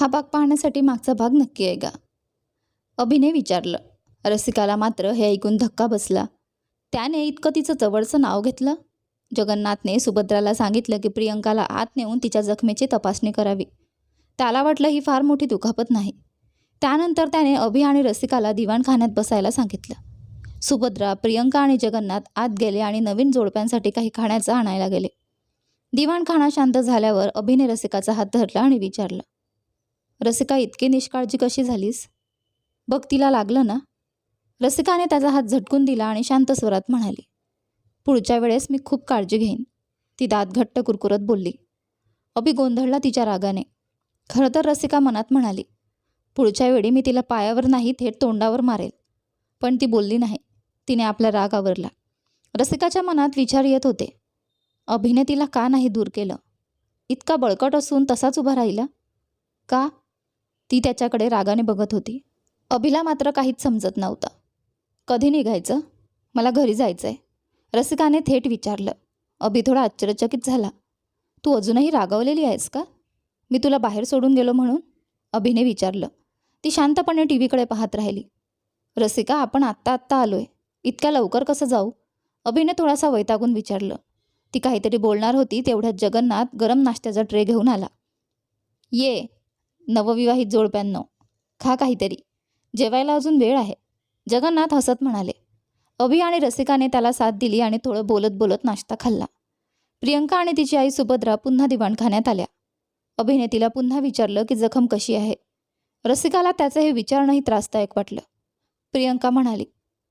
हा भाग पाहण्यासाठी मागचा भाग नक्की आहे का अभिने विचारलं. रसिकाला मात्र हे ऐकून धक्का बसला. त्याने इतकं तिचं जवळचं नाव घेतलं? जगन्नाथने सुभद्राला सांगितलं की प्रियंकाला आत नेऊन तिच्या जखमेची तपासणी करावी. त्याला वाटलं ही फार मोठी दुखापत नाही. त्यानंतर त्याने अभि आणि रसिकाला दिवाणखान्यात बसायला सांगितलं. सुभद्रा प्रियंका आणि जगन्नाथ आत गेले आणि नवीन जोडप्यांसाठी काही खाण्याचं आणायला गेले. दिवाणखाना शांत झाल्यावर अभिने रसिकाचा हात धरला आणि विचारलं रसिका इतकी निष्काळजी कशी झालीस? बघ तिला लागलं ना? रसिकाने त्याचा हात झटकून दिला आणि शांत स्वरात म्हणाली पुढच्या वेळेस मी खूप काळजी घेईन. ती दात घट्ट कुरकुरत बोलली. अभि गोंधळला तिच्या रागाने. खरं तर रसिका मनात म्हणाली पुढच्या वेळी मी तिला पायावर नाही थेट तोंडावर मारेल. पण ती बोलली नाही. तिने आपला राग आवरला. रसिकाच्या मनात विचार येत होते. अभिने तिला का नाही दूर केलं? इतका बळकट असून तसाच उभा राहिला? का? ती त्याच्याकडे रागाने बघत होती. अभिला मात्र काहीच समजत नव्हतं. कधी निघायचं? मला घरी जायचं आहे रसिकाने थेट विचारलं. अभि थोडा आश्चर्यचकित झाला. तू अजूनही रागावलेली आहेस का? मी तुला बाहेर सोडून गेलो म्हणून? अभिने विचारलं. ती शांतपणे टी व्हीकडे पाहत राहिली. रसिका आपण आत्ता आत्ता आलोय. इतक्या लवकर कसं जाऊ? अभिने थोडासा वैतागून विचारलं. ती काहीतरी बोलणार होती तेवढ्यात जगन्नाथ गरम नाश्त्याचा ट्रे घेऊन आला. ये नवविवाहित जोडप्यांनो खा काहीतरी. जेवायला अजून वेळ आहे. जगन्नाथ हसत म्हणाले. अभि आणि रसिकाने त्याला साथ दिली आणि थोडं बोलत बोलत नाश्ता खाल्ला. प्रियंका आणि तिची आई सुभद्रा पुन्हा दिवाणखान्यात आल्या. अभिने तिला पुन्हा विचारलं की जखम कशी आहे? रसिकाला त्याचं हे विचारणंही त्रासदायक वाटलं. प्रियंका म्हणाली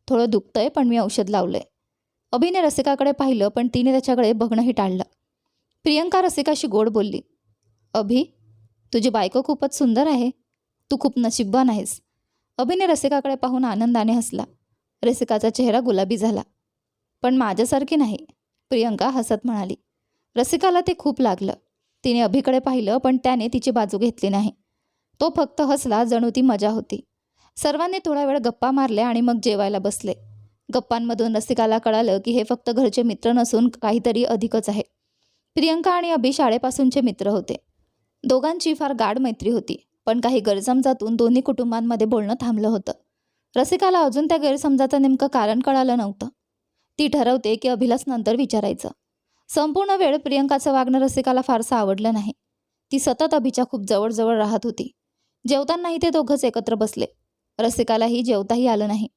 थोडं दुखतंय पण मी औषध लावलंय. अभिने रसिकाकडे पाहिलं पण तिने त्याच्याकडे बघणंही टाळलं. प्रियंका रसिकाशी गोड बोलली अभि तुझी बायको खूपच सुंदर आहे. तू खूप नशीबवान आहेस. अभिने रसिकाकडे पाहून आनंदाने हसला. रसिकाचा चेहरा गुलाबी झाला. पण माझ्यासारखी नाही प्रियंका हसत म्हणाली. रसिकाला ते खूप लागलं. तिने अभिकडे पाहिलं पण त्याने तिची बाजू घेतली नाही. तो फक्त हसला जणू ती मजा होती. सर्वांनी थोडा वेळ गप्पा मारल्या आणि मग जेवायला बसले. गप्पांमधून रसिकाला कळालं की हे फक्त घरचे मित्र नसून काहीतरी अधिकच आहे. प्रियंका आणि अभि शाळेपासूनचे मित्र होते. दोघांची फार गाढ मैत्री होती पण काही गैरसमजातून दोन्ही कुटुंबांमध्ये बोलणं थांबलं होतं. रसिकाला अजून त्या गैरसमजाचं नेमकं कारण कळालं नव्हतं. ती ठरवते की अभिलास नंतर विचारायचं. संपूर्ण वेळ प्रियंकाचं वागणं रसिकाला फारसं आवडलं नाही. ती सतत अभिच्या खूप जवळजवळ राहत होती. जेवतानाही ते दोघंच एकत्र बसले. रसिकालाही जेवताही आलं नाही.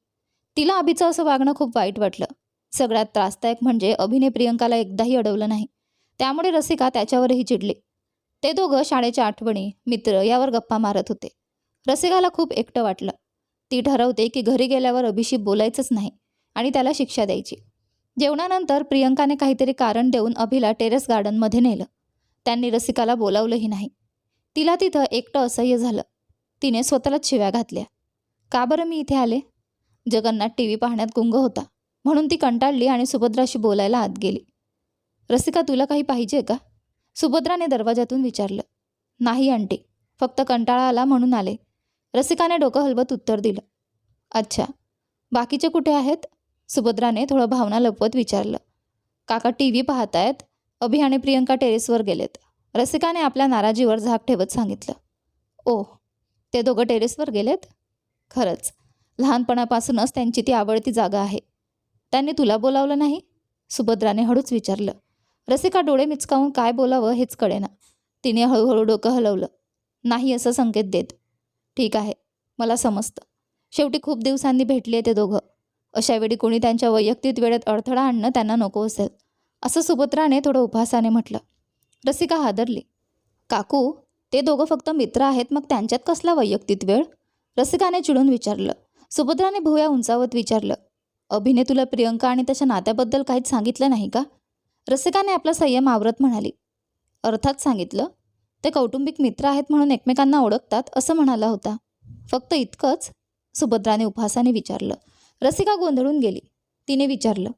तिला अभिचं असं वागणं खूप वाईट वाटलं. सगळ्यात त्रासदायक म्हणजे अभिने प्रियंकाला एकदाही अडवलं नाही. त्यामुळे रसिका त्याच्यावरही चिडली. ते दोघं शाळेच्या आठवणी मित्र यावर गप्पा मारत होते. रसिकाला खूप एकटं वाटलं. ती ठरवते की घरी गेल्यावर अभिषी बोलायचंच नाही आणि त्याला शिक्षा द्यायची. जेवणानंतर प्रियंकाने काहीतरी कारण देऊन अभिला टेरेस गार्डनमध्ये नेलं. त्यांनी रसिकाला बोलावलंही नाही. तिला तिथं एकटं असह्य झालं. तिने स्वतःलाच शिव्या घातल्या. का बरं मी इथे आले? जगन्नाथ टी. व्ही. पाहण्यात गुंग होता. म्हणून ती कंटाळली आणि सुभद्राशी बोलायला आत गेली. रसिका तुला काही पाहिजे का? सुभद्राने दरवाजातून विचारलं नाही आंटी. फक्त कंटाळा आला म्हणून आले. रसिकाने डोकं हलवत उत्तर दिलं अच्छा बाकीचे कुठे आहेत? सुभद्राने थोडं भावना लपवत विचारलं काका टी व्ही पाहतायत? अभि आणि प्रियंका टेरेसवर गेलेत. रसिकाने आपल्या नाराजीवर झाक ठेवत सांगितलं ओह ते दोघं टेरेसवर गेलेत? खरंच लहानपणापासूनच त्यांची ती आवडती जागा आहे. त्यांनी तुला बोलावलं नाही? सुभद्राने हळूच विचारलं रसिका डोळे मिचकावून काय बोलावं हेच कळेना. तिने हळूहळू डोकं हलवलं. नाही असं संकेत देत. ठीक आहे. मला समजतं. शेवटी खूप दिवसांनी भेटले ते दोघं. अशावेळी कोणी त्यांच्या वैयक्तिक वेळेत अडथळा आणणं त्यांना नको असेल. असं सुभद्राने थोडं उपहासाने म्हटलं. रसिका हादरली. काकू ते दोघं फक्त मित्र आहेत मग त्यांच्यात कसला वैयक्तिक वेळ? रसिकाने चिडून विचारलं. सुभद्राने भुया उंचावत विचारलं. अभिने तुला प्रियंका आणि त्याच्या नात्याबद्दल काहीच सांगितलं नाही का? रसिकाने आपला संयम आवरत म्हणाली. अर्थात सांगितलं ते कौटुंबिक मित्र आहेत म्हणून एकमेकांना ओळखतात असं म्हणाला होता. फक्त इतकंच. सुभद्राने उपहासाने विचारलं. रसिका गोंधळून गेली. तिने विचारलं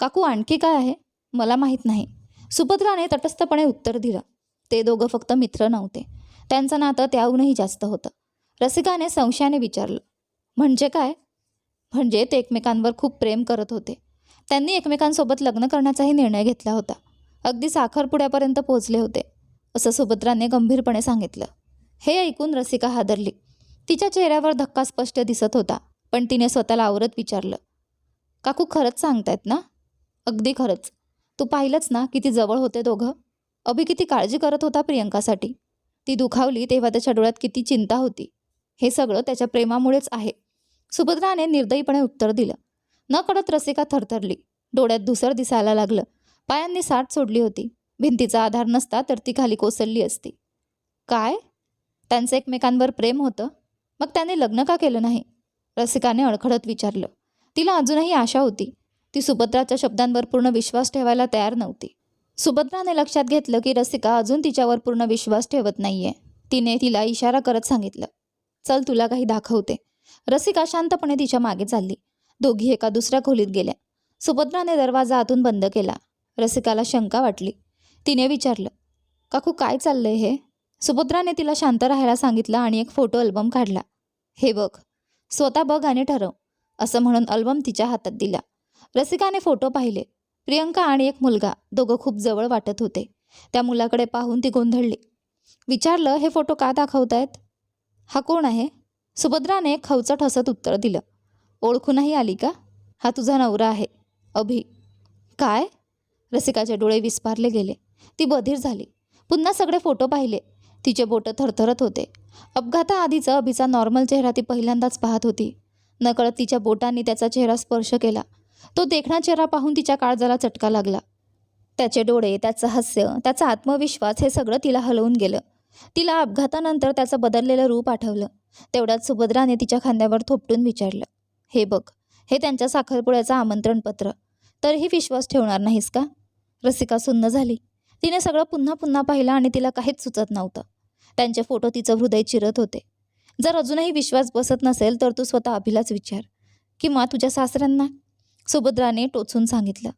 काकू आणखी काय आहे? मला माहीत नाही. सुभद्राने तटस्थपणे उत्तर दिलं ते दोघं फक्त मित्र नव्हते. त्यांचं नातं त्याहूनही जास्त होतं. रसिकाने संशयाने विचारलं म्हणजे काय? म्हणजे ते एकमेकांवर खूप प्रेम करत होते. त्यांनी एकमेकांसोबत लग्न करण्याचाही निर्णय घेतला होता. अगदी साखरपुड्यापर्यंत पोहोचले होते असं सुभद्राने गंभीरपणे सांगितलं. हे ऐकून रसिका हादरली. तिच्या चेहऱ्यावर धक्का स्पष्ट दिसत होता पण तिने स्वतःला आवरत विचारलं. काकू खरंच सांगतायत ना? अगदी खरंच. तू पाहिलंच ना किती जवळ होते दोघं? अभि किती काळजी करत होता प्रियंकासाठी? ती दुखावली तेव्हा त्याच्या डोळ्यात किती चिंता होती. हे सगळं त्याच्या प्रेमामुळेच आहे. सुभद्राने निर्दयीपणे उत्तर दिलं. न कळत रसिका थरथरली. डोळ्यात धुसर दिसायला लागलं. पायांनी साठ सोडली होती. भिंतीचा आधार नसता तर ती खाली कोसळली असती. काय? त्यांचं एकमेकांवर प्रेम होतं? मग त्याने लग्न का केलं नाही? रसिकाने अडखडत विचारलं. तिला अजूनही आशा होती. ती सुभद्राच्या शब्दांवर पूर्ण विश्वास ठेवायला तयार नव्हती. सुभद्राने लक्षात घेतलं की रसिका अजून तिच्यावर पूर्ण विश्वास ठेवत नाहीये. तिने तिला इशारा करत सांगितलं. चल तुला काही दाखवते. रसिका शांतपणे तिच्यामागे चालली. दोघी एका दुसऱ्या खोलीत गेल्या. सुभद्राने दरवाजा आतून बंद केला. रसिकाला शंका वाटली. तिने विचारलं काकू काय चाललंय हे? सुभद्राने तिला शांत राहायला सांगितलं आणि एक फोटो अल्बम काढला. हे बघ स्वतः बघ आणि ठरव असं म्हणून अल्बम तिच्या हातात दिला. रसिकाने फोटो पाहिले. प्रियंका आणि एक मुलगा दोघं खूप जवळ वाटत होते. त्या मुलाकडे पाहून ती गोंधळली. विचारलं हे फोटो का दाखवतायत? हा कोण आहे? सुभद्राने खवचट हसत उत्तर दिलं. ओळखूनही आली का? हा तुझा नवरा आहे. अभि काय? रसिकाचे डोळे विस्पारले गेले. ती बधीर झाली. पुन्हा सगळे फोटो पाहिले. तिचे बोटं थरथरत होते. अपघाताआधीचा अभिचा नॉर्मल चेहरा ती पहिल्यांदाच पाहत होती. नकळत तिच्या बोटांनी त्याचा चेहरा स्पर्श केला. तो देखणा चेहरा पाहून तिच्या काळजाला चटका लागला. त्याचे डोळे त्याचं हास्य त्याचा आत्मविश्वास हे सगळं तिला हलवून गेलं. तिला अपघातानंतर त्याचं बदललेलं रूप आठवलं. तेवढ्यात सुभद्राने तिच्या खांद्यावर थोपटून विचारलं. हे बघ हे त्यांच्या साखरपुड्याचं आमंत्रणपत्र. तरीही विश्वास ठेवणार नाहीस का? रसिका सुन्न झाली. तिने सगळं पुन्हा पुन्हा पाहिलं आणि तिला काहीच सुचत नव्हतं. त्यांचे फोटो तिचं हृदय चिरत होते. जर अजूनही विश्वास बसत नसेल तर तू स्वतः अभिलाच विचार किंवा तुझ्या सासऱ्यांना. सुभद्राने टोचून सांगितलं.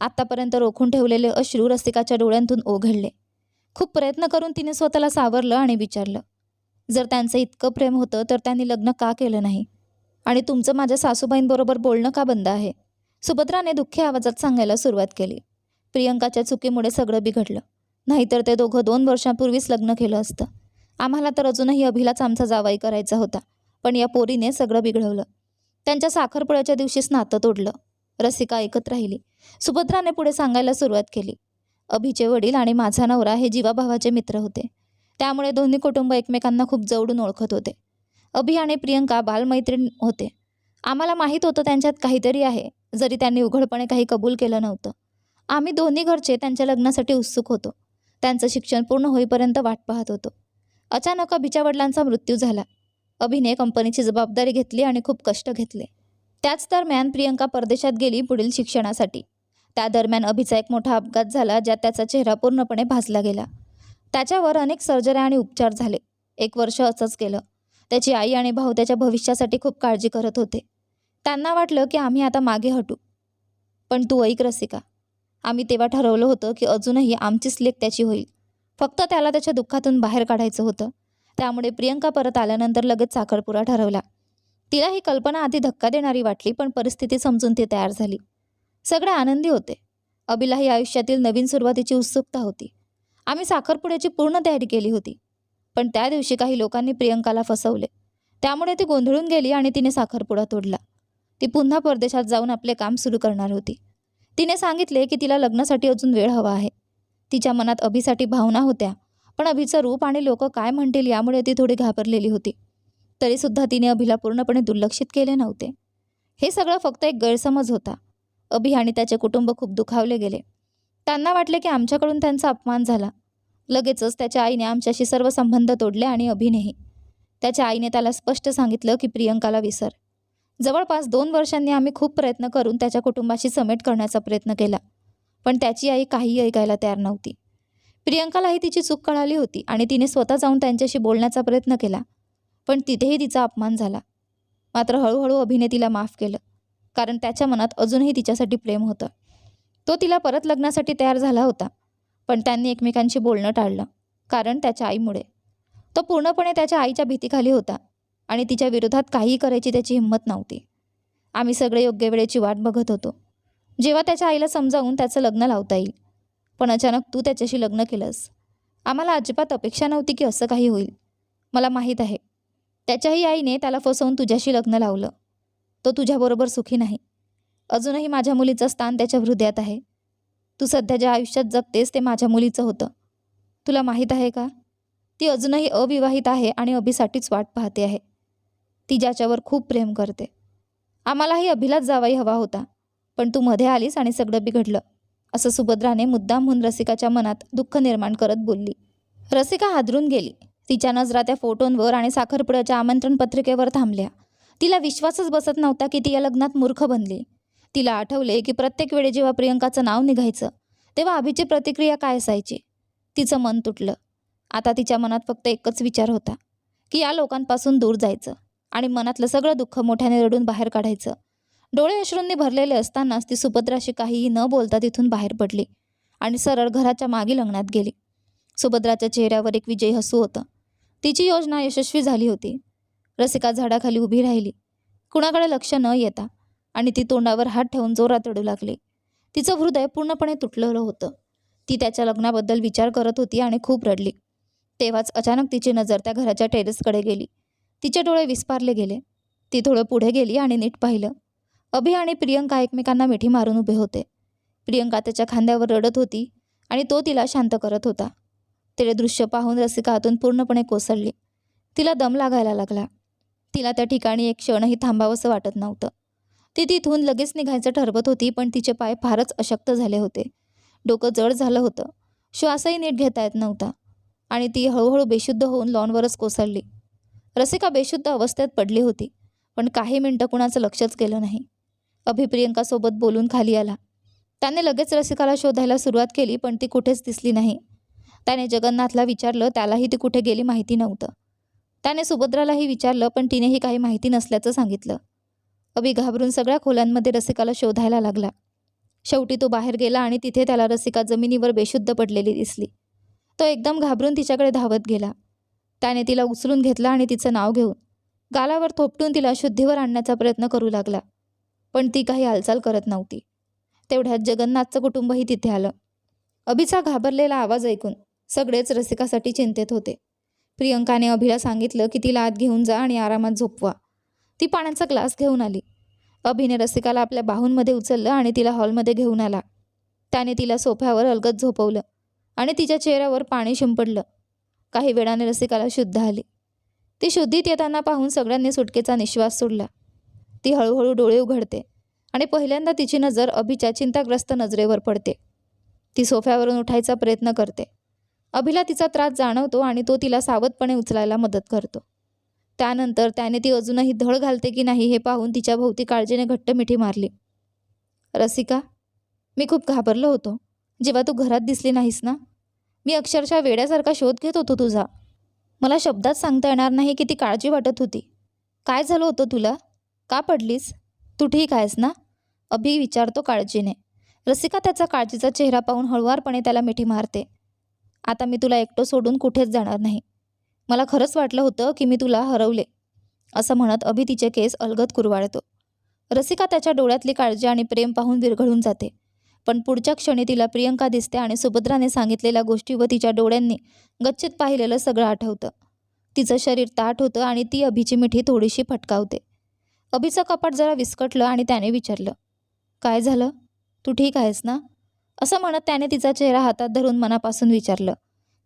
आत्तापर्यंत रोखून ठेवलेले अश्रू रसिकाच्या डोळ्यांतून ओघडले खूप प्रयत्न करून तिने स्वतःला सावरलं आणि विचारलं. जर त्यांचं इतकं प्रेम होतं तर त्यांनी लग्न का केलं नाही? आणि तुमचं माझ्या सासूबाईंबरोबर बोलणं का बंद आहे? सुभद्राने दुःखी आवाजात सांगायला सुरुवात केली. प्रियंकाच्या चुकीमुळे सगळं बिघडलं. नाहीतर ते दोघं दोन वर्षांपूर्वीच लग्न केलं असतं. आम्हाला तर अजूनही अभिलाच आमचा जावाई करायचा होता पण या पोरीने सगळं बिघडवलं. त्यांच्या साखरपुळ्याच्या दिवशीच नातं तोडलं. रसिका ऐकत राहिली. सुभद्राने पुढे सांगायला सुरुवात केली. अभिचे वडील आणि माझा नवरा हे जीवाभावाचे मित्र होते. त्यामुळे दोन्ही कुटुंब एकमेकांना खूप जवळून ओळखत होते. अभि आणि प्रियंका बालमैत्रीण होते. आम्हाला माहीत होतं त्यांच्यात काहीतरी आहे जरी त्यांनी उघडपणे काही कबूल केलं नव्हतं. आम्ही दोन्ही घरचे त्यांच्या लग्नासाठी उत्सुक होतो. त्यांचं शिक्षण पूर्ण होईपर्यंत वाट पाहत होतो. अचानक अभिच्या वडिलांचा मृत्यू झाला. अभिने कंपनीची जबाबदारी घेतली आणि खूप कष्ट घेतले. त्याच दरम्यान प्रियंका परदेशात गेली पुढील शिक्षणासाठी. त्या दरम्यान अभिचा एक मोठा अपघात झाला ज्यात त्याचा चेहरा पूर्णपणे भाजला गेला. त्याच्यावर अनेक सर्जऱ्या आणि उपचार झाले. एक वर्ष असंच केलं त्याची आई आणि भाऊ त्याच्या भविष्यासाठी खूप काळजी करत होते. त्यांना वाटलं की आम्ही आता मागे हटू. पण तू ऐक रसिका आम्ही तेव्हा ठरवलं होतं की अजूनही आमचीच लेख त्याची होईल. फक्त त्याला त्याच्या दुःखातून बाहेर काढायचं होतं. त्यामुळे प्रियंका परत आल्यानंतर लगेच साखरपुरा ठरवला. तिला ही कल्पना आधी धक्का देणारी वाटली पण परिस्थिती समजून ती तयार झाली. सगळे आनंदी होते. अभिलाही आयुष्यातील नवीन सुरुवातीची उत्सुकता होती. आम्ही साखरपुड्याची पूर्ण तयारी केली होती. पण त्या दिवशी काही लोकांनी प्रियंकाला फसवले. त्यामुळे ती गोंधळून गेली आणि तिने साखरपुडा तोडला. ती पुन्हा परदेशात जाऊन आपले काम सुरू करणार होती. तिने सांगितले की तिला लग्नासाठी अजून वेळ हवा आहे. तिच्या मनात अभिसाठी भावना होत्या पण अभिचं रूप आणि लोक काय म्हणतील यामुळे ती थोडी घाबरलेली होती. तरीसुद्धा तिने अभिला पूर्णपणे दुर्लक्षित केले नव्हते. हे सगळं फक्त एक गैरसमज होता. अभि आणि त्याचे कुटुंब खूप दुखावले गेले. त्यांना वाटले की आमच्याकडून त्यांचा अपमान झाला. लगेचच त्याच्या आईने आमच्याशी सर्व संबंध तोडले आणि अभिनेही. त्याच्या आईने त्याला स्पष्ट सांगितलं की प्रियंकाला विसर. जवळपास दोन वर्षांनी आम्ही खूप प्रयत्न करून त्याच्या कुटुंबाशी समेट करण्याचा प्रयत्न केला पण त्याची आई काहीही ऐकायला तयार नव्हती. प्रियंकालाही तिची चूक कळाली होती आणि तिने स्वतः जाऊन त्यांच्याशी बोलण्याचा प्रयत्न केला पण तिथेही तिचा अपमान झाला. मात्र हळूहळू अभिने तिला माफ केलं कारण त्याच्या मनात अजूनही तिच्यासाठी प्रेम होतं. तो तिला परत लग्नासाठी तयार झाला होता. पण त्यांनी एकमेकांशी बोलणं टाळलं कारण त्याच्या आईमुळे. तो पूर्णपणे त्याच्या आईच्या भीतीखाली होता आणि तिच्या विरोधात काहीही करायची त्याची हिंमत नव्हती. आम्ही सगळे योग्य वेळेची वाट बघत होतो. जेव्हा त्याच्या आईला समजावून त्याचं लग्न लावता येईल पण अचानक तू त्याच्याशी लग्न केलंस. आम्हाला अजिबात अपेक्षा नव्हती की असं काही होईल. मला माहीत आहे. त्याच्याही आईने त्याला फसवून तुझ्याशी लग्न लावलं. तो तुझ्याबरोबर सुखी नाही. अजूनही माझ्या मुलीचं स्थान त्याच्या हृदयात आहे. तू सध्या ज्या आयुष्यात जगतेस ते माझ्या मुलीचं होतं. तुला माहीत आहे का? ती अजूनही अविवाहित आहे आणि अभिसाठीच वाट पाहते आहे. ती ज्याच्यावर खूप प्रेम करते. आम्हालाही अभिलाच जावाई हवा होता पण तू मध्ये आलीस आणि सगळं बिघडलं असं सुभद्राने मुद्दाम म्हणून रसिकाच्या मनात दुःख निर्माण करत बोलली. रसिका हादरून गेली. तिच्या नजरा त्या फोटोंवर आणि साखरपुड्याच्या आमंत्रण पत्रिकेवर थांबल्या. तिला विश्वासच बसत नव्हता की ती या लग्नात मूर्ख बनली. तिला आठवले की प्रत्येक वेळी जेव्हा प्रियंकाचं नाव निघायचं तेव्हा अभिची प्रतिक्रिया काय असायची? तिचं मन तुटलं. आता तिच्या मनात फक्त एकच विचार होता की या लोकांपासून दूर जायचं आणि मनातलं सगळं दुःख मोठ्याने रडून बाहेर काढायचं. डोळे अश्रूंनी भरलेले असतानाच ती सुभद्राशी काहीही न बोलता तिथून बाहेर पडली आणि सरळ घराच्या मागील अंगणात गेली. सुभद्राच्या चेहऱ्यावर एक विजयी हसू होतं. तिची योजना यशस्वी झाली होती. रसिका झाडाखाली उभी राहिली. कुणाकडे लक्ष न येता आणि ती तोंडावर हात ठेवून जोरात रडू लागली. तिचं हृदय पूर्णपणे तुटलेलं होतं. ती त्याच्या लग्नाबद्दल विचार करत होती आणि खूप रडली. तेव्हाच अचानक तिची नजर त्या घराच्या टेरेसकडे गेली. तिचे डोळे विस्पारले गेले. ती थोडं पुढे गेली आणि नीट पाहिलं. अभि आणि प्रियंका एकमेकांना मिठी मारून उभे होते. प्रियंका त्याच्या खांद्यावर रडत होती आणि तो तिला शांत करत होता. ते दृश्य पाहून रसिका हातून पूर्णपणे कोसळली. तिला दम लागायला लागला. तिला त्या ठिकाणी एक क्षणही थांबावंसं वाटत नव्हतं. ती तिथून लगेच निघायचं ठरवत होती पण तिचे पाय फारच अशक्त झाले होते. डोकं जड झालं होतं. श्वासही नीट घेता येत नव्हता. आणि ती हळूहळू बेशुद्ध होऊन लॉनवरच कोसळली. रसिका बेशुद्ध अवस्थेत पडली होती पण काही मिनटं कुणाचं लक्षच गेलं नाही. अभिप्रियंकासोबत बोलून खाली आला. त्याने लगेच रसिकाला शोधायला सुरुवात केली पण ती कुठेच दिसली नाही. त्याने जगन्नाथला विचारलं त्यालाही ती कुठे गेली माहिती नव्हतं. त्याने सुभद्रालाही विचारलं पण तिनेही काही माहिती नसल्याचं सांगितलं. अभि घाबरून सगळ्या खोल्यांमध्ये रसिकाला शोधायला लागला. शेवटी तो बाहेर गेला आणि तिथे त्याला रसिका जमिनीवर बेशुद्ध पडलेली दिसली. तो एकदम घाबरून तिच्याकडे धावत गेला. त्याने तिला उचलून घेतला आणि तिचं नाव घेऊन गालावर थोपटून तिला शुद्धीवर आणण्याचा प्रयत्न करू लागला. पण ती काही हालचाल करत नव्हती. तेवढ्यात जगन्नाथचं कुटुंबही तिथे आलं. अभिचा घाबरलेला आवाज ऐकून सगळेच रसिकासाठी चिंतेत होते. प्रियंकाने अभिला सांगितलं की तिला आत घेऊन जा आणि आरामात झोपवा. ती पाण्याचा ग्लास घेऊन आली. अभिने रसिकाला आपल्या बाहूंमध्ये उचललं आणि तिला हॉलमध्ये घेऊन आला. त्याने तिला सोफ्यावर अलगत झोपवलं आणि तिच्या चेहऱ्यावर पाणी शिंपडलं. काही वेळाने रसिकाला शुद्ध आली. ती शुद्धीत येताना पाहून सगळ्यांनी सुटकेचा निश्वास सोडला. ती हळूहळू डोळे उघडते आणि पहिल्यांदा तिची नजर अभिच्या चिंताग्रस्त नजरेवर पडते. ती सोफ्यावरून उठायचा प्रयत्न करते. अभिला तिचा त्रास जाणवतो आणि तो तिला सावधपणे उचलायला मदत करतो. त्यानंतर त्याने ती अजूनही धड घालते की नाही हे पाहून तिच्या भोवती काळजीने घट्ट मिठी मारली. रसिका मी खूप घाबरलो होतो. जेव्हा तू घरात दिसली नाहीस ना? मी अक्षरशः वेड्यासारखा शोध घेत होतो तुझा. मला शब्दात सांगता येणार नाही किती काळजी वाटत होती. काय झालं होतं तुला? का पडलीस? तू ठीक आहेस ना अभि विचारतो काळजीने. रसिका त्याचा काळजीचा चेहरा पाहून हळुवारपणे त्याला मिठी मारते. आता मी तुला एकटं सोडून कुठेच जाणार नाही. मला खरंच वाटलं होतं की मी तुला हरवले असं म्हणत अभि तिचे केस अलगद कुरवाळतो. रसिका त्याच्या डोळ्यातली काळजी आणि प्रेम पाहून विरघळून जाते. पण पुढच्या क्षणी तिला प्रियंका दिसते आणि सुभद्राने सांगितलेल्या गोष्टी व तिच्या डोळ्यांनी गच्चित पाहिलेलं सगळं आठवतं. तिचं शरीर ताट होतं आणि ती अभिची मिठी थोडीशी फटकावते. अभिचं कपाट जरा विस्कटलं आणि त्याने विचारलं काय झालं? तू ठीक आहेस ना? असं म्हणत त्याने तिचा चेहरा हातात धरून मनापासून विचारलं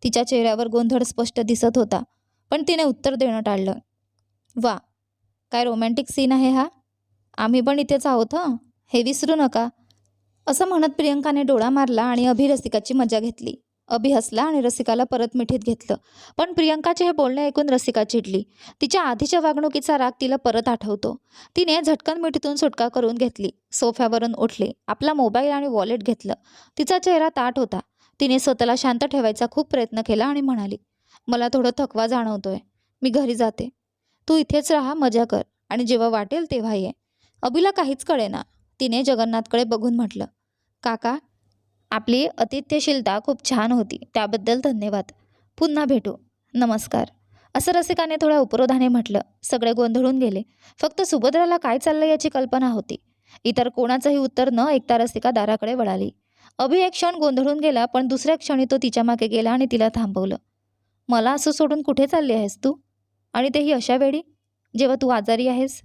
तिच्या चेहऱ्यावर गोंधळ स्पष्ट दिसत होता पण तिने उत्तर देणं टाळलं. वा काय रोमॅन्टिक सीन आहे हा? आम्ही पण इथेच आहोत हं? हे विसरू नका. असं म्हणत प्रियंकाने डोळा मारला आणि अभि रसिकाची मजा घेतली. अभि हसला आणि रसिकाला परत मिठीत घेतलं. पण प्रियंकाचे हे बोलणे ऐकून रसिका चिडली. तिच्या आधीच्या वागणुकीचा राग तिला परत आठवतो. तिने झटकन मिठीतून सुटका करून घेतली. सोफ्यावरून उठली. आपला मोबाईल आणि वॉलेट घेतलं. तिचा चेहरा ताट होता. तिने स्वतःला शांत ठेवायचा खूप प्रयत्न केला आणि म्हणाली मला थोडं थकवा जाणवतोय. मी घरी जाते. तू इथेच राहा मजा कर. आणि जेव्हा वाटेल तेव्हा ये. अभिला काहीच कळेना. तिने जगन्नाथकडे बघून म्हटलं काका आपली अतिथ्यशीलता खूप छान होती. त्याबद्दल धन्यवाद. पुन्हा भेटू. नमस्कार. असं रसिकाने थोड्या उपरोधाने म्हटलं. सगळे गोंधळून गेले. फक्त सुभद्राला काय चाललं याची कल्पना होती. इतर कोणाचंही उत्तर न ऐकता रसिका दाराकडे वळाली. अभि एक क्षण गोंधळून गेला पण दुसऱ्या क्षणी तो तिच्यामागे गेला आणि तिला थांबवलं. मला असं सोडून कुठे चालली आहेस तू? आणि तेही अशा वेळी जेव्हा तू आजारी आहेस?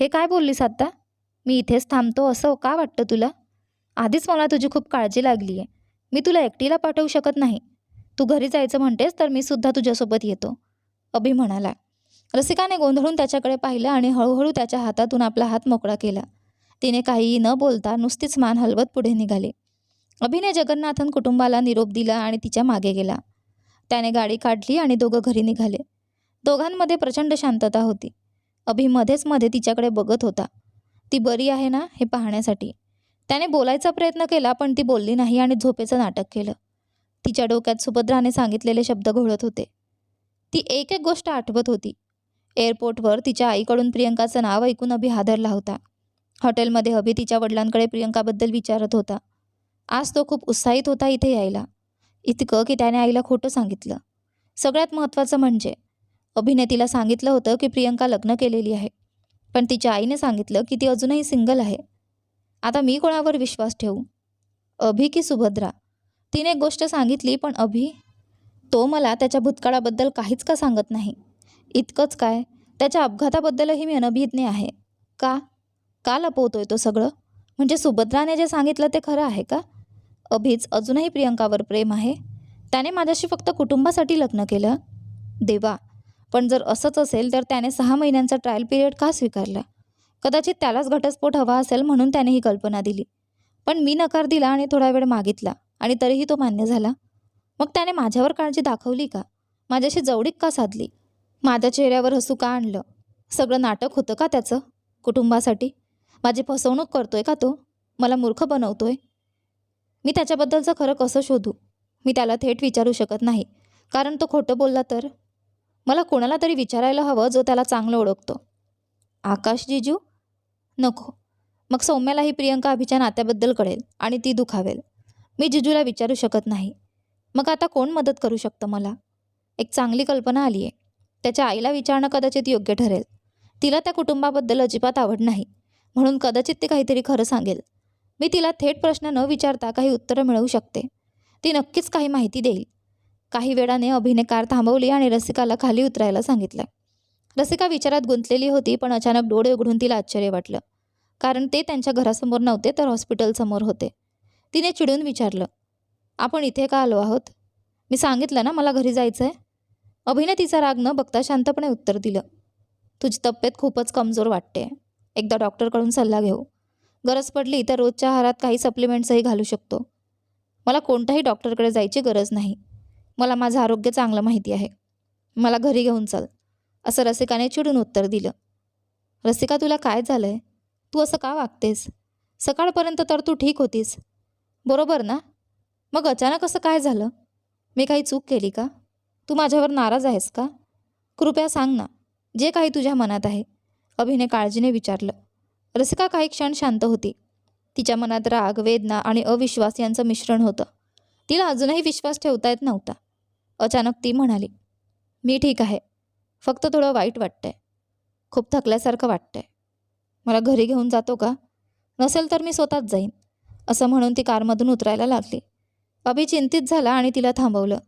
हे काय बोललीस आत्ता? मी इथेच थांबतो असं का वाटतं तुला? आधीच मला तुझी खूप काळजी लागली आहे मी तुला एकटीला पाठवू शकत नाही. तू घरी जायचं म्हणतेस तर मी सुद्धा तुझ्यासोबत येतो. अभि म्हणाला. रसिकाने गोंधळून त्याच्याकडे पाहिलं आणि हळूहळू त्याच्या हातातून आपला हात मोकळा केला. तिने काहीही न बोलता नुसतीच मान हलवत पुढे निघाली. अभिने जगन्नाथन कुटुंबाला निरोप दिला आणि तिच्यामागे गेला. त्याने गाडी काढली आणि दोघं घरी निघाले. दोघांमध्ये प्रचंड शांतता होती. अभि मध्येच मध्ये तिच्याकडे बघत होता. ती बरी आहे ना हे पाहण्यासाठी त्याने बोलायचा प्रयत्न केला पण ती बोलली नाही आणि झोपेचं नाटक केलं. तिच्या डोक्यात सुभद्राने सांगितलेले शब्द घोळत होते. ती एक एक गोष्ट आठवत होती. एअरपोर्टवर तिच्या आईकडून प्रियंकाचं नाव ऐकून अभि हादरला होता. हॉटेलमध्ये अभि तिच्या वडिलांकडे प्रियंकाबद्दल विचारत होता. आज तो खूप उत्साहित होता इथे यायला. इतकं की त्याने आईला खोटं सांगितलं. सगळ्यात महत्त्वाचं म्हणजे अभिने तिला सांगितलं होतं की प्रियंका लग्न केलेली आहे पण तिच्या आईने सांगितलं की ती अजूनही सिंगल आहे. आता मी कोणावर विश्वास ठेवू? अभि की सुभद्रा? तिने एक गोष्ट सांगितली पण अभि तो मला त्याच्या भूतकाळाबद्दल काहीच का सांगत नाही? इतकंच काय? त्याच्या अपघाताबद्दलही मी अनभिज्ञ आहे. का? का लपवतोय तो सगळं? म्हणजे सुभद्राने जे सांगितलं ते खरं आहे का? अभिच अजूनही प्रियंकावर प्रेम आहे. त्याने माझ्याशी फक्त कुटुंबासाठी लग्न केलं. देवा पण जर असंच असेल तर त्याने सहा महिन्यांचा ट्रायल पिरियड का स्वीकारला? कदाचित त्यालाच घटस्फोट हवा असेल म्हणून त्याने ही कल्पना दिली. पण मी नकार दिला आणि थोडा वेळ मागितला आणि तरीही तो मान्य झाला. मग त्याने माझ्यावर काळजी दाखवली का? माझ्याशी जवळीक का साधली? माझ्या चेहऱ्यावर हसू का आणलं? सगळं नाटक होतं का त्याचं? कुटुंबासाठी? माझी फसवणूक करतोय का तो? मला मूर्ख बनवतोय? मी त्याच्याबद्दलचं खरं कसं शोधू? मी त्याला थेट विचारू शकत नाही. कारण तो खोटं बोलला तर? मला कोणाला तरी विचारायला हवं जो त्याला चांगलं ओळखतो. आकाश जिजू? नको. मग सौम्यालाही प्रियंका अभिच्या नात्याबद्दल कळेल आणि ती दुखावेल. मी जिजूला विचारू शकत नाही. मग आता कोण मदत करू शकतं मला? एक चांगली कल्पना आली आहे. त्याच्या आईला विचारणं कदाचित योग्य ठरेल. तिला त्या कुटुंबाबद्दल अजिबात आवड नाही. म्हणून कदाचित ते काहीतरी खरं सांगेल. मी तिला थेट प्रश्न न विचारता काही उत्तरं मिळवू शकते. ती नक्कीच काही माहिती देईल. काही वेळाने अभिने कार थांबवली आणि रसिकाला खाली उतरायला सांगितलं. रसिका विचारात गुंतलेली होती पण अचानक डोळे उघडून तिला आश्चर्य वाटलं. कारण ते त्यांच्या घरासमोर नव्हते तर हॉस्पिटलसमोर होते. तिने चिडून विचारलं आपण इथे का आलो आहोत? मी सांगितलं ना मला घरी जायचं आहे अभिने तिचा राग न बघता शांतपणे उत्तर दिलं तुझी तब्येत खूपच कमजोर वाटते एकदा डॉक्टरकडून सल्ला घेऊ. गरज पडली तर रोजच्या आहारात काही सप्लिमेंट्सही घालू शकतो. मला कोणत्याही डॉक्टरकडे जायची गरज नाही. मला माझं आरोग्य चांगलं माहिती आहे. मला घरी घेऊन चल. असं रसिकाने चिडून उत्तर दिलं. रसिका तुला काय झालं आहे तू असं का वागतेस? सकाळपर्यंत तर तू ठीक होतीस. बरोबर ना? मग अचानक असं काय झालं? मी काही चूक केली का? तू माझ्यावर नाराज आहेस का? कृपया सांग ना. जे काही तुझ्या मनात आहे. अभिने काळजीने विचारलं. रसिका काही क्षण शांत होती. तिच्या मनात राग वेदना आणि अविश्वास यांचं मिश्रण होतं. तिला अजूनही विश्वास ठेवता येत नव्हता. अचानक ती म्हणाली मी ठीक आहे. फक्त थोडं वाईट वाटतंय. खूप थकल्यासारखं वाटतंय. मला घरी घेऊन जातो का? नसेल तर मी स्वतःच जाईन. असं म्हणून ती कारमधून उतरायला लागली. अभि चिंतित झाला आणि तिला थांबवलं.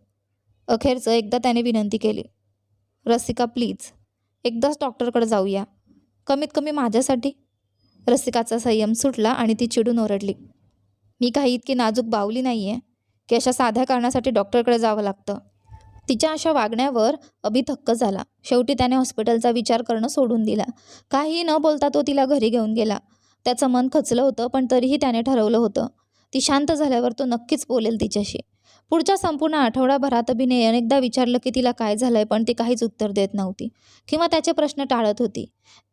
अखेरचं एकदा त्याने विनंती केली रसिका प्लीज एकदाच डॉक्टरकडे जाऊया. कमीत कमी माझ्यासाठी रसिकाचा संयम सुटला आणि ती चिडून ओरडली. मी काही इतकी नाजूक बावली नाही आहे की अशा साध्या कारणासाठी डॉक्टरकडे जावं लागतं. तिच्या अशा वागण्यावर अभि थक्क झाला. शेवटी त्याने हॉस्पिटलचा विचार करणं सोडून दिला. काहीही न बोलता तो तिला घरी घेऊन गेला. त्याचं मन खचलं होतं पण तरीही त्याने ठरवलं होतं. ती शांत झाल्यावर तो नक्कीच बोलेल तिच्याशी. पुढच्या संपूर्ण आठवडाभरात अभिने अनेकदा विचारलं की तिला काय झालंय पण ती काहीच उत्तर देत नव्हती. किंवा त्याचे प्रश्न टाळत होती.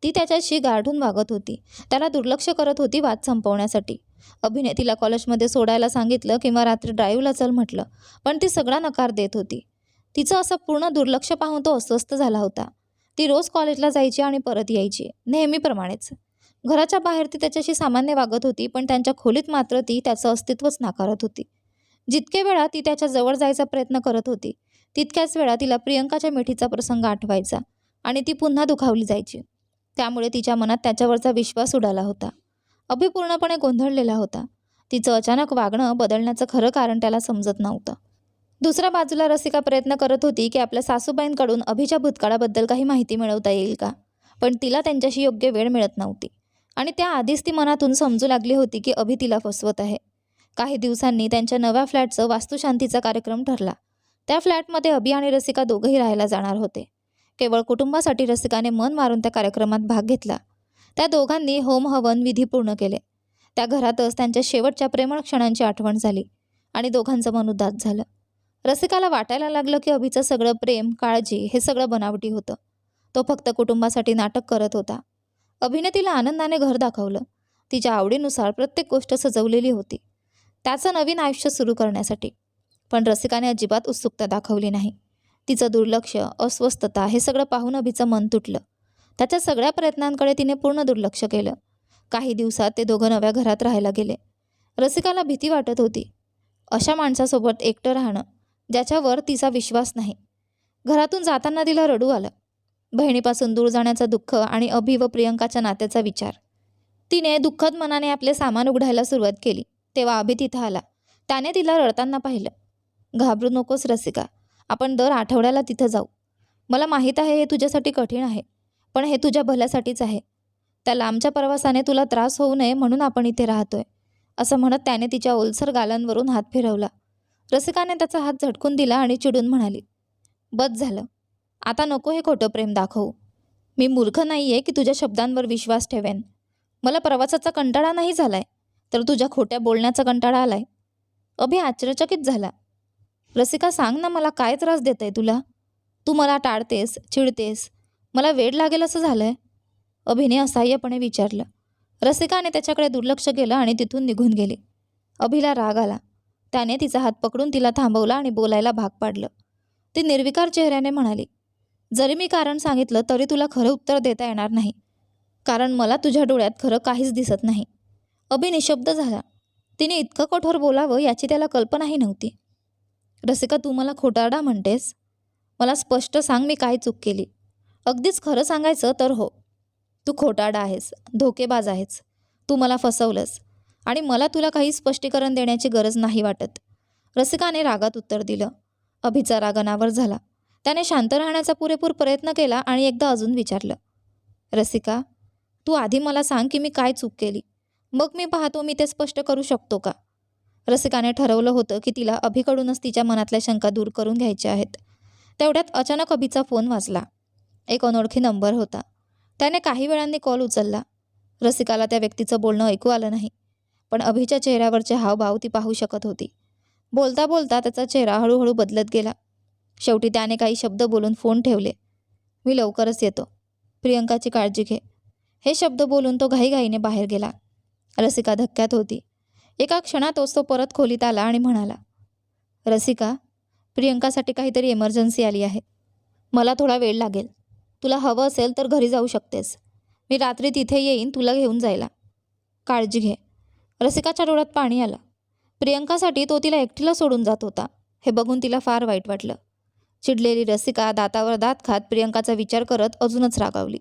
ती त्याच्याशी गाढून वागत होती. त्याला दुर्लक्ष करत होती वाद संपवण्यासाठी. अभिने तिला कॉलेजमध्ये सोडायला सांगितलं किंवा रात्री ड्राईव्हला चल म्हटलं पण ती सगळा नकार देत होती. तिचं असं पूर्ण दुर्लक्ष पाहून तो अस्वस्थ झाला होता. ती रोज कॉलेजला जायची आणि परत यायची नेहमीप्रमाणेच. घराच्या बाहेर ती त्याच्याशी सामान्य वागत होती पण त्यांच्या खोलीत मात्र ती त्याचं अस्तित्वच नाकारत होती. जितके वेळा ती त्याच्याजवळ जायचा प्रयत्न करत होती तितक्याच वेळा तिला प्रियंकाच्या मिठीचा प्रसंग आठवायचा आणि ती पुन्हा दुखावली जायची. त्यामुळे तिच्या मनात त्याच्यावरचा विश्वास उडाला होता. अभि पूर्णपणे गोंधळलेला होता. तिचं अचानक वागणं बदलण्याचं खरं कारण त्याला समजत नव्हतं. दुसऱ्या बाजूला रसिका प्रयत्न करत होती की आपल्या सासूबाईंकडून अभिच्या भूतकाळाबद्दल काही माहिती मिळवता येईल का? पण तिला त्यांच्याशी योग्य वेळ मिळत नव्हती आणि त्याआधीच ती मनातून समजू लागली होती की अभि तिला फसवत आहे. काही दिवसांनी त्यांच्या नव्या फ्लॅटचं वास्तुशांतीचा कार्यक्रम ठरला. त्या फ्लॅटमध्ये अभि आणि रसिका दोघंही राहायला जाणार होते. केवळ कुटुंबासाठी रसिकाने मन मारून त्या कार्यक्रमात भाग घेतला. त्या दोघांनी होम हवन विधी पूर्ण केले. त्या घरातच त्यांच्या शेवटच्या प्रेमळ क्षणांची आठवण झाली आणि दोघांचं मन उदास झालं. रसिकाला वाटायला लागलं की अभिचं सगळं प्रेम काळजी हे सगळं बनावटी होतं. तो फक्त कुटुंबासाठी नाटक करत होता. अभिने तिला आनंदाने घर दाखवलं. तिच्या आवडीनुसार प्रत्येक गोष्ट सजवलेली होती. त्याचं नवीन आयुष्य सुरू करण्यासाठी. पण रसिकाने अजिबात उत्सुकता दाखवली नाही. तिचं दुर्लक्ष अस्वस्थता हे सगळं पाहून अभिचं मन तुटलं. त्याच्या सगळ्या प्रयत्नांकडे तिने पूर्ण दुर्लक्ष केलं. काही दिवसात ते दोघं नव्या घरात राहायला गेले. रसिकाला भीती वाटत होती. अशा माणसासोबत एकटं राहणं ज्याच्यावर तिचा विश्वास नाही. घरातून जाताना तिला रडू आलं. बहिणीपासून दूर जाण्याचं दुःख आणि अभि व प्रियंकाच्या नात्याचा विचार. तिने दुःखद मनाने आपले सामान उघडायला सुरुवात केली. तेव्हा अभि तिथं आला. त्याने तिला रडताना पाहिलं. घाबरू नकोस रसिका आपण दर आठवड्याला तिथं जाऊ. मला माहीत आहे हे तुझ्यासाठी कठीण आहे पण हे तुझ्या भल्यासाठीच आहे. त्या लांबच्या प्रवासाने तुला त्रास होऊ नये म्हणून आपण इथे राहतोय असं म्हणत त्याने तिच्या ओलसर गालांवरून हात फिरवला. रसिकाने त्याचा हात झटकून दिला आणि चिडून म्हणाली बस झालं. आता नको हे खोटं प्रेम दाखवू. मी मूर्ख नाही आहे की तुझ्या शब्दांवर विश्वास ठेवेन. मला प्रवासाचा कंटाळा नाही झालाय. तर तुझ्या खोट्या बोलण्याचा कंटाळा आलाय. अभि आश्चर्यचकित झाला. रसिका सांग ना मला काय त्रास देत आहे तुला? तू मला टाळतेस चिडतेस. मला वेळ लागेल असं झालंय. अभिने असहाय्यपणे विचारलं. रसिकाने त्याच्याकडे दुर्लक्ष केलं आणि तिथून निघून गेली. अभिला राग आला. त्याने तिचा हात पकडून तिला थांबवला आणि बोलायला भाग पाडलं. ती निर्विकार चेहऱ्याने म्हणाली जरी मी कारण सांगितलं तरी तुला खरं उत्तर देता येणार नाही. कारण मला तुझ्या डोळ्यात खरं काहीच दिसत नाही. अभि निशब्द झाला. तिने इतकं कठोर बोलावं याची त्याला कल्पनाही नव्हती. रसिका तू मला खोटारडा म्हणतेस? मला स्पष्ट सांग मी काय चूक केली. अगदीच खरं सांगायचं तर हो. तू खोटारडा आहेस धोकेबाज आहेस. तू मला फसवलंस. आणि मला तुला काही स्पष्टीकरण देण्याची गरज नाही वाटत. रसिकाने रागात उत्तर दिलं. अभिचा राग अनावर झाला. त्याने शांत राहण्याचा पुरेपूर प्रयत्न केला आणि एकदा अजून विचारलं. रसिका तू आधी मला सांग की मी काय चूक केली? मग मी पाहतो मी ते स्पष्ट करू शकतो का? रसिकाने ठरवलं होतं की तिला अभिकडूनच तिच्या मनातल्या शंका दूर करून घ्यायच्या आहेत. तेवढ्यात अचानक अभिचा फोन वाजला. एक अनोळखी नंबर होता. त्याने काही वेळांनी कॉल उचलला. रसिकाला त्या व्यक्तीचं बोलणं ऐकू आलं नाही. पण अभिच्या चेहऱ्यावरचे हावभाव ती पाहू शकत होती. बोलता बोलता त्याचा चेहरा हळूहळू बदलत गेला. शेवटी त्याने काही शब्द बोलून फोन ठेवले. मी लवकरच येतो. प्रियंकाची काळजी घे. हे शब्द बोलून तो घाईघाईने बाहेर गेला. रसिका धक्क्यात होती. एका क्षणातच तो परत खोलीत आला आणि म्हणाला रसिका प्रियंकासाठी काहीतरी इमर्जन्सी आली आहे. मला थोडा वेळ लागेल. तुला हवं असेल तर घरी जाऊ शकतेस. मी रात्री तिथे येईन तुला घेऊन जायला. काळजी घे. रसिकाच्या डोळ्यात पाणी आलं. प्रियंकासाठी तो तिला एकटीला सोडून जात होता. हे बघून तिला फार वाईट वाटलं. चिडलेली रसिका दातावर दात खात प्रियंकाचा विचार करत अजूनच रागावली.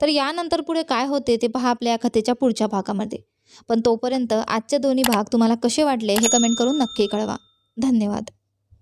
तर यानंतर पुढे काय होते ते पहा आपल्या या कथेच्या पुढच्या भागामध्ये. पण तोपर्यंत आजचे दोन्ही भाग तुम्हाला कसे वाटले हे कमेंट करून नक्की कळवा. धन्यवाद.